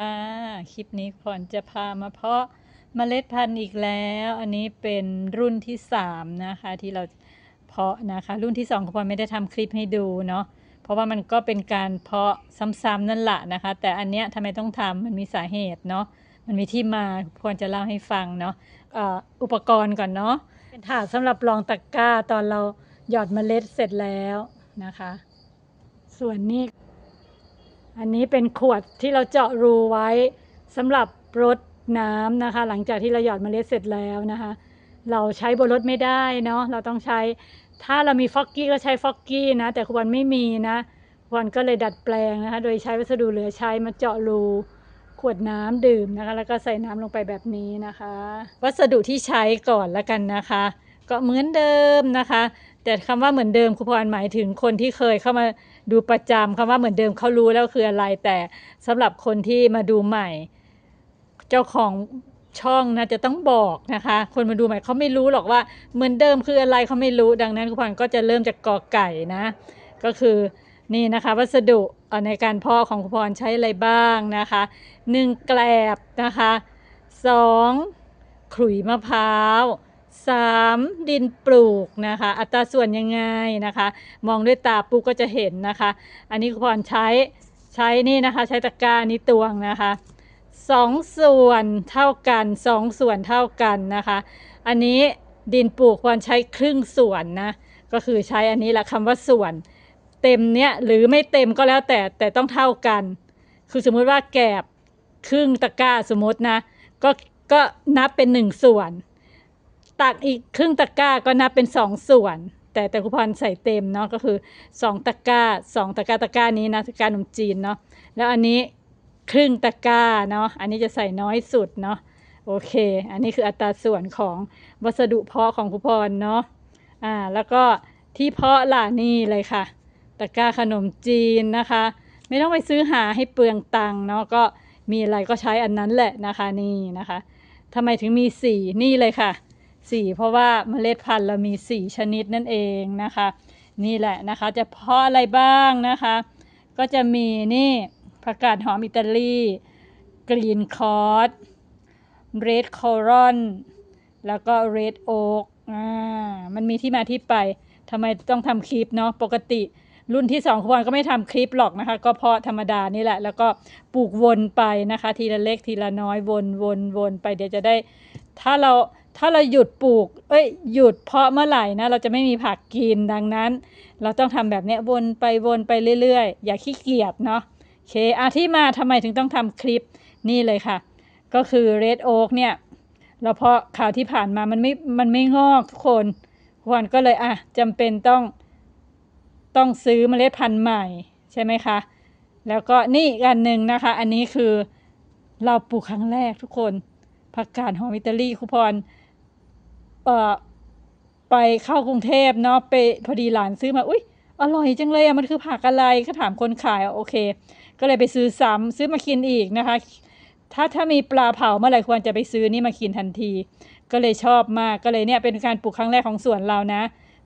อ่าคลิปนี้พรจะพามาเพาะเมล็ดพันธุ์อีกแล้ว อันนี้เป็นรุ่นที่สามนะคะที่เราเพาะนะคะ รุ่นที่สองพรไม่ได้ทำคลิปให้ดูเนาะเพราะว่ามันก็เป็นการเพาะซ้ำๆนั่นแหละนะคะ แต่อันเนี้ยทำไมต้องทำมันมีสาเหตุเนาะมันมีที่มาพรจะเล่าให้ฟังเนาะอ่ออุปกรณ์ก่อนเนาะเป็นถาดสำหรับรองตะกร้าตอนเราหยอดเมล็ดเสร็จแล้วนะคะ ส่วนนี้ อันนี้เป็นขวดที่เราเจาะรูไว้สำหรับรดน้ำนะคะ หลังจากที่เราหยอดเมล็ดเสร็จแล้วนะคะ เราใช้บนรถไม่ได้เนาะเราต้องใช้ ถ้าเรามีฟอกกี้ก็ใช้ฟอกกี้นะ แต่ควรไม่มีนะควรก็เลยดัดแปลงนะคะ โดยใช้วัสดุเหลือใช้มาเจาะรูขวดน้ำดื่มนะคะ แล้วก็ใส่น้ำลงไปแบบนี้นะคะ วัสดุที่ใช้ก่อนแล้วกันนะคะ ก็เหมือนเดิมนะคะ แต่คำว่าเหมือนเดิมครูพรหมายถึงคนที่เคยเข้ามา ดูประจำคำว่าเหมือนเดิมเขารู้แล้วคืออะไร แต่สำหรับคนที่มาดูใหม่ เจ้าของช่องนะจะต้องบอกนะคะ คนมาดูใหม่เขาไม่รู้หรอกว่าเหมือนเดิมคืออะไรเขาไม่รู้ดังนั้นครูพรก็จะเริ่มจากกอไก่นะ ก็คือนี่นะคะ วัสดุในการพาะของครูพรใช้อะไรบ้างนะคะหนึ่งแกลบนะคะสองขลุ่ยมะพร้าว สามดินปลูกนะคะ อัตราส่วนยังไงนะคะ มองด้วยตาปุ๊บก็จะเห็นนะคะ อันนี้คุณพรใช้ใช้นี่นะคะ ใช้ตะกร้านี้ตวงนะคะสองส่วนเท่ากันสองส่วนเท่ากันนะคะ อันนี้ดินปลูกควรใช้ครึ่งส่วนนะ ก็คือใช้อันนี้แหละคำว่าส่วน เต็มเนี้ยหรือไม่เต็มก็แล้วแต่แต่ต้องเท่ากัน คือสมมุติว่าแกบครึ่งตะกร้าสมมตินะ ก็ก็นับเป็นหนึ่งส่วน ตักอีกครึ่งตะกร้าก็นับเป็นสองส่วน แต่แต่ครูพรใส่เต็มเนาะก็คือสองตะกร้าสองตะกร้าตะกร้านี้นะตะกร้าขนมจีนเนาะแล้วอันนี้ครึ่งตะกร้าเนาะอันนี้จะใส่น้อยสุดเนาะโอเค อันนี้คืออัตราส่วนของวัสดุเพาะของครูพรเนาะอ่าแล้วก็ที่เพาะล่ะนี่เลยค่ะ ตะกร้าขนมจีนนะคะ ไม่ต้องไปซื้อหาให้เปลืองตังค์เนาะก็มีอะไรก็ใช้อันนั้นแหละนะคะนี่นะคะทำไมถึงมีสีนี่เลยค่ะ สีเพราะว่าเมล็ดพันธุ์เรามีสีชนิดนั่นเองนะคะ นี่แหละนะคะจะเพาะอะไรบ้างนะคะ ก็จะมีนี่ผักกาดหอมอิตาลีกรีนคอร์สเรดคอรอนแล้วก็เรดโอ๊กอ่ามันมีที่มาที่ไปทำไมต้องทำคลิปเนาะปกติรุ่นที่สองควรก็ไม่ทำคลิปหรอกนะคะ ก็เพาะธรรมดานี่แหละ แล้วก็ปลูกวนไปนะคะ ทีละเล็กทีละน้อยวนวนวนไปเดี๋ยวจะได้ ถ้าเรา ถ้าเราหยุดปลูก เอ้ย หยุดเพาะเมื่อไหร่นะ เราจะไม่มีผักกินดังนั้น เราต้องทำแบบนี้วนไปวนไปเรื่อยๆ อย่าขี้เกียจเนาะโอเคอาที่มาทำไมถึงต้องทำคลิปนี่เลยค่ะ ก็คือ Red Oak เนี่ย เราเพาะข่าวที่ผ่านมามันไม่ มันไม่งอกทุกคนควรก็เลยอะจำเป็นต้องต้องซื้อเมล็ดพันธุ์ใหม่ใช่ไหมคะ แล้วก็นี่อันหนึ่งนะคะ อันนี้คือเราปลูกครั้งแรกทุกคนผักกาดหอมอิตาลีครูพร เอ่อไปเข้ากรุงเทพเนาะไปพอดีหลานซื้อมาอุ้ยอร่อยจังเลยอะมันคือผักอะไรก็ถามคนขายโอเค ก็เลยไปซื้อซ้ำซื้อมากินอีกนะคะ ถ้าถ้ามีปลาเผาเมื่อไหร่ควรจะไปซื้อนี่มากินทันที ก็เลยชอบมากก็เลยเนี่ยเป็นการปลูกครั้งแรกของสวนเรานะ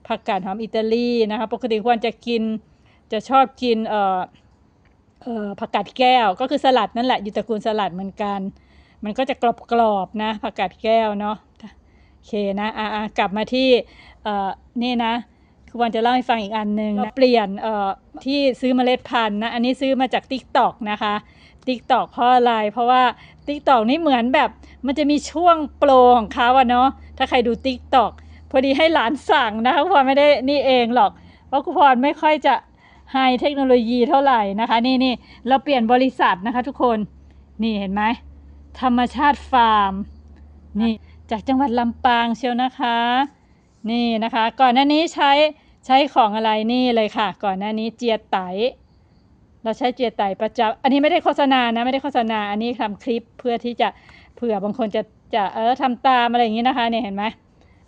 ผักกาดหอมอิตาลีนะคะ ปกติควรจะกินจะชอบกินเอ่อเอ่อผักกาดแก้วก็คือสลัดนั่นแหละอยู่ตระกูลสลัดเหมือนกัน มันก็จะกรอบๆนะผักกาดแก้วเนาะ เคนะอะๆกลับมาที่เอ่อนี่นะคือวันจะเล่าให้ฟังอีกอันหนึ่งนะเปลี่ยนเอ่อที่ซื้อเมล็ดพันธุ์นะอันนี้ซื้อมาจาก t ิ k t o k นะคะ t ิ k t o k เพราะอะไร เพราะว่า t ิ k t o k นี่เหมือนแบบมันจะมีช่วงโปรของเขาอะเนาะถ้าใครดู t ิ k t o k พอดีให้หลานสั่งนะคะครูพรไม่ได้นี่เองหรอก เพราะครูพรไม่ค่อยจะไฮเทคโนโลยีเท่าไหร่นะคะ นี่นี่เราเปลี่ยนบริษัทนะคะทุกคนนี่เห็นไหมธรรมชาติฟาร์มนี่ จากจังหวัดลำปางเชียวนะคะ นี่นะคะ ก่อนหน้านี้ใช้ใช้ของอะไรนี่เลยค่ะ ก่อนหน้านี้เจียไต เราใช้เจียไตประจำอันนี้ไม่ได้โฆษณานะไม่ได้โฆษณาอันนี้ทำคลิปเพื่อที่จะเผื่อบางคนจะจะเออทำตามอะไรอย่างนี้นะคะเนี่ยเห็นไหม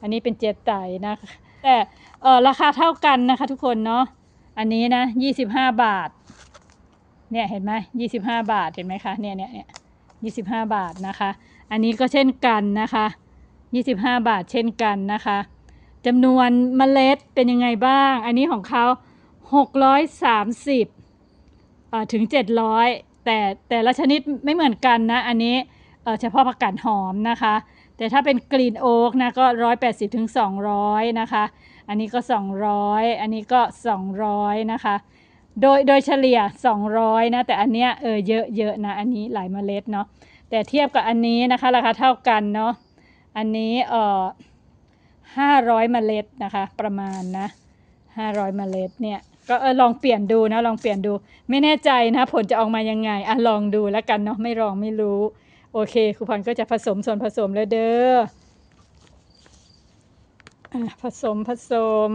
อันนี้เป็นเจียไตนะคะแต่เออราคาเท่ากันนะคะทุกคนเนาะอันนี้นะยี่สิบห้าบาทเนี่ยเห็นไหมยี่สิบห้าบาทเห็นไหมคะเนี่ยเนี่ยเนี่ยยี่สิบห้าบาทนะคะ อันนี้ก็เช่นกันนะคะ ยี่สิบห้าบาทเช่นกันนะคะจำนวนเมล็ดเป็นยังไงบ้าง อันนี้ของเขาหกร้อยสามสิบถึงเจ็ดร้อยแต่แต่ละชนิดไม่เหมือนกันนะ อันนี้เฉพาะผักกาดหอมนะคะ แต่ถ้าเป็นกรีนโอ๊กนะก็ร้อยแปดสิบถึงสองร้อยนะคะ อันนี้ก็สองร้อยอันนี้ก็สองร้อยนะคะ โดยโดยเฉลี่ย 200 นะ แต่อันเนี้ยเออเยอะเยอะนะ อันนี้หลายเมล็ดเนาะแต่เทียบกับอันนี้นะคะ ราคาเท่ากันเนาะ อันนี้เอ่อ500เมล็ดนะคะ ประมาณนะ500เมล็ดเนี่ยก็เออลองเปลี่ยนดูนะลองเปลี่ยนดู ไม่แน่ใจนะผลจะออกมายังไงอะลองดูแล้วกันเนาะไม่ลองไม่รู้ โอเคครูพรก็จะผสมส่วนผสมแล้วเด้อผสมผสม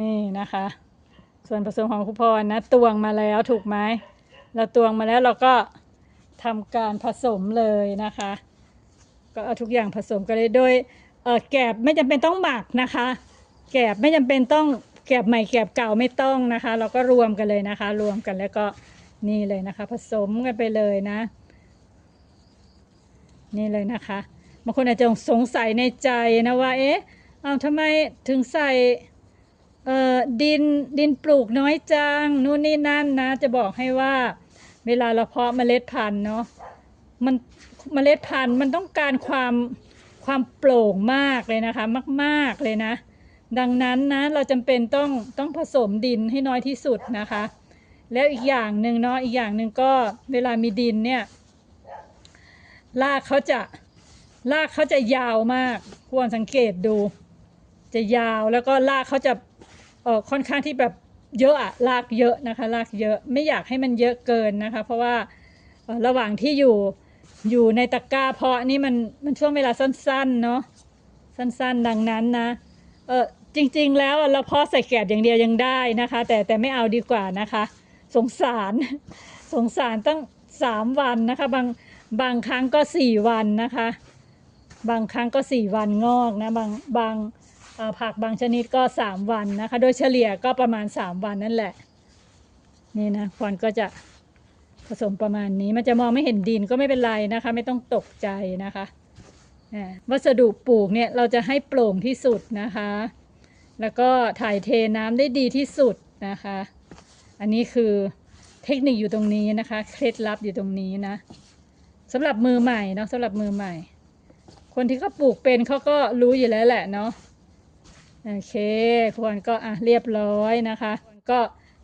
นี่นะคะ ส่วนผสมของครูพรนะตวงมาแล้วถูกไหมเราตวงมาแล้วเราก็ทำการผสมเลยนะคะ ก็เอาทุกอย่างผสมกันเลยโดยแกบไม่จำเป็นต้องหมักนะคะ แกบไม่จำเป็นต้องแกบใหม่แกบเก่าไม่ต้องนะคะ เราก็รวมกันเลยนะคะ รวมกันแล้วก็นี่เลยนะคะ ผสมกันไปเลยนะ นี่เลยนะคะบางคนอาจจะสงสัยในใจนะว่าเอ๊ะเอาทำไมถึงใส่เอ่อดินดินปลูกน้อยจังนู่นนี่นั่นนะ จะบอกให้ว่า เวลาเราเพาะเมล็ดพันธุ์เนาะมัน เมล็ดพันธุ์มันต้องการความความโปร่งมากเลยนะคะ มาก ๆเลยนะ ดังนั้นนะเราจำเป็นต้องต้องผสมดินให้น้อยที่สุดนะคะ แล้วอีกอย่างหนึ่งเนาะอีกอย่างหนึ่งก็เวลามีดินเนี่ยรากเขาจะรากเขาจะยาวมาก ควรสังเกตดู จะยาวแล้วก็รากเขาจะเออค่อนข้างที่แบบเยอะอะรากเยอะนะคะรากเยอะไม่อยากให้มันเยอะเกินนะคะ เพราะว่าระหว่างที่อยู่ อยู่ในตะกร้าเพาะนี่มันมันช่วงเวลาสั้นๆเนาะสั้นๆ ดังนั้นนะ เออจริง ๆ แล้วเราเพาะใส่แกบอย่างเดียวยังได้นะคะ แต่แต่ไม่เอาดีกว่านะคะ สงสาร สงสารตั้งสามวันนะคะ บางบางครั้งก็สี่วันนะคะ บางครั้งก็สี่วันงอกนะบางบางผักบางชนิดก็สามวันนะคะ โดยเฉลี่ยก็ประมาณสามวันนั่นแหละ นี่นะควันก็จะ ผสมประมาณนี้มันจะมองไม่เห็นดินก็ไม่เป็นไรนะคะ ไม่ต้องตกใจนะคะวัสดุปลูกเนี่ยเราจะให้โปร่งที่สุดนะคะ แล้วก็ถ่ายเทน้ำได้ดีที่สุดนะคะ อันนี้คือเทคนิคอยู่ตรงนี้นะคะ เคล็ดลับอยู่ตรงนี้นะสำหรับมือใหม่เนาะสำหรับมือใหม่ คนที่เขาปลูกเป็นเขาก็รู้อยู่แล้วแหละเนาะโอเคควรก็อะเรียบร้อยนะคะ ก็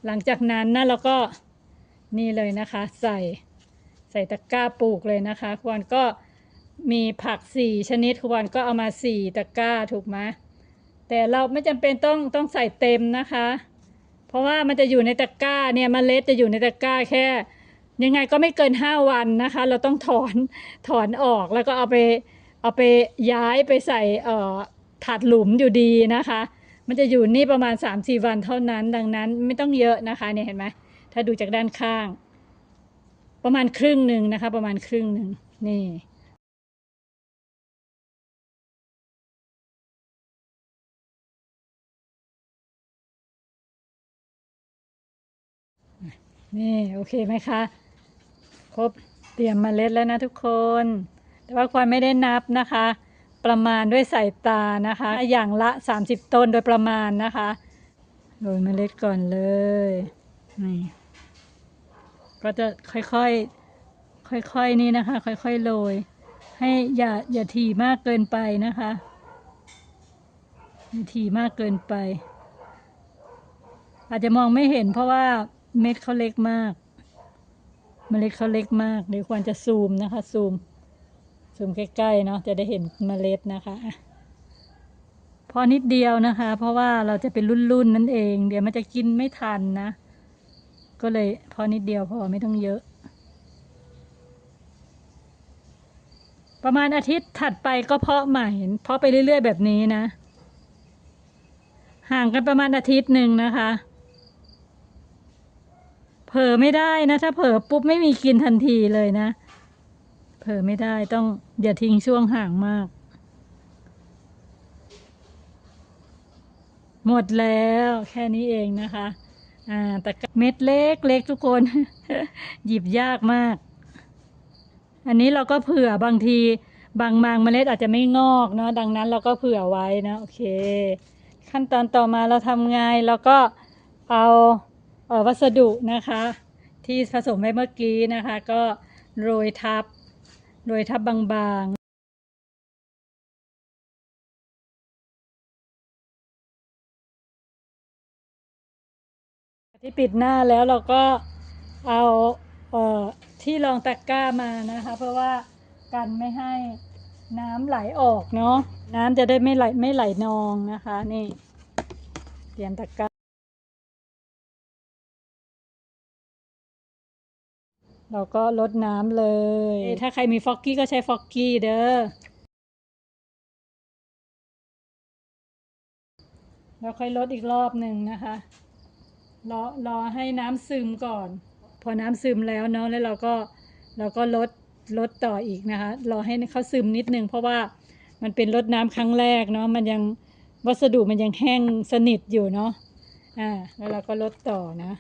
หลังจากนั้นนะเราก็ นี่เลยนะคะใส่ใส่ตะกร้าปลูกเลยนะคะควรก็มีผักสี่ชนิดควรก็เอามาสี่ตะกร้าถูกไหมแต่เราไม่จำเป็นต้องต้องใส่เต็มนะคะ เพราะว่ามันจะอยู่ในตะกร้าเนี่ยมเมล็ดจะอยู่ในตะกร้าแค่ ยังไงก็ไม่เกินห้าวันนะคะ เราต้องถอนถอนออกแล้วก็เอาไปเอาไปย้ายไปใส่เอ่อถาดหลุมอยู่ดีนะคะ มันจะอยู่นี่ประมาณ3าสี่วันเท่านั้น ดังนั้นไม่ต้องเยอะนะคะเนี่ยเห็นไหม ถ้าดูจากด้านข้าง ประมาณครึ่งหนึ่งนะคะ ประมาณครึ่งหนึ่งนี่นี่ โอเคไหมคะ ครบเตรียมเมล็ดแล้วนะทุกคน แต่ว่าควายไม่ได้นับนะคะ ประมาณด้วยสายตานะคะ อย่างละ 30 ต้นโดยประมาณนะคะโรยเมล็ดก่อนเลยนี่ ก็จะค่อยๆ ค่อยๆ นี่นะคะ ค่อยๆ โรย ให้อย่าอย่าถี่มากเกินไปนะคะอย่าถี่มากเกินไป อาจจะมองไม่เห็นเพราะว่าเม็ดเขาเล็กมากเมล็ดเขาเล็กมากเดี๋ยวควรจะซูมนะคะ ซูม ซูมใกล้ๆเนาะจะได้เห็นเมล็ดนะคะอะพอนิดเดียวนะคะ เพราะว่าเราจะเป็นรุ่นๆนั่นเอง เดี๋ยวมันจะกินไม่ทันนะ ก็เลยพอนิดเดียวพอไม่ต้องเยอะ ประมาณอาทิตย์ถัดไปก็เพาะใหม่เพาะไปเรื่อย ๆ แบบนี้นะ ห่างกันประมาณอาทิตย์หนึ่งนะคะเผลอไม่ได้นะถ้าเผลอปุ๊บไม่มีกินทันทีเลยนะเผลอไม่ได้ต้องอย่าทิ้งช่วงห่างมาก หมดแล้วแค่นี้เองนะคะ อ่าแต่เม็ดเล็กเล็กทุกคน หยิบยากมาก อันนี้เราก็เผื่อบางทีบางบางเมล็ดอาจจะไม่งอกเนาะดังนั้นเราก็เผื่อไว้นะโอเค ขั้นตอนต่อมาเราทำไงเราก็เอาเอ่อวัสดุนะคะ ที่ผสมไว้เมื่อกี้นะคะ ก็โรยทับโรยทับบางๆ ที่ปิดหน้าแล้วเราก็เอาเอ่อที่รองตะกร้ามานะคะ เพราะว่ากันไม่ให้น้ำไหลออกเนาะน้ำจะได้ไม่ไหลไม่ไหลนองนะคะ นี่ เตรียมตะกร้าเราก็ลดน้ำเลย ถ้าใครมีฟอกกี้ก็ใช้ฟอกกี้เด้อ แล้วค่อยลดอีกรอบหนึ่งนะคะ รอรอให้น้ำซึมก่อน พอน้ำซึมแล้วเนาะแล้วเราก็เราก็ลดลดต่ออีกนะคะรอให้เขาซึมนิดนึงเพราะว่ามันเป็นลดน้ำครั้งแรกเนาะมันยังวัสดุมันยังแห้งสนิทอยู่เนาะอ่าแล้วเราก็ลดต่อนะ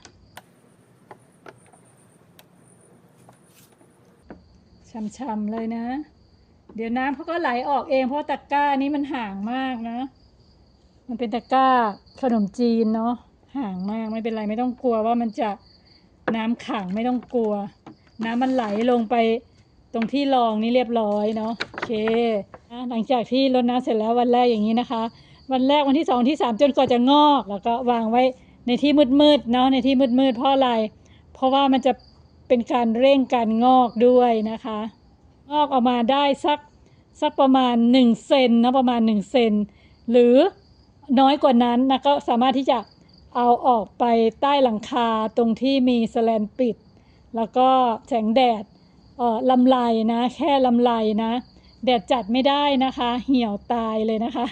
ช่ำๆเลยนะ เดี๋ยวน้ำเขาก็ไหลออกเอง เพราะตะกร้านี้มันห่างมากนะ มันเป็นตะกร้าขนมจีนเนาะ ห่างมากไม่เป็นไรไม่ต้องกลัวว่ามันจะน้ำขังไม่ต้องกลัว น้ำมันไหลลงไปตรงที่รองนี่เรียบร้อยเนาะโอเคหลังจากที่รดน้ำเสร็จแล้ววันแรกอย่างนี้นะคะ วันแรกวันที่สองที่สามจนกว่าจะงอก แล้วก็วางไว้ในที่มืดๆเนาะในที่มืดๆเพราะอะไร เพราะว่ามันจะเป็นการเร่งการงอกด้วยนะคะ งอกออกมาได้สักสักประมาณ1เซนนะประมาณ1เซนหรือน้อยกว่านั้นนะก็สามารถที่จะ เอาออกไปใต้หลังคาตรงที่มีสแลนปิด แล้วก็แสงแดดเออลำไรนะ แค่ลำไรนะ แดดจัดไม่ได้นะคะ เหี่ยวตายเลยนะคะ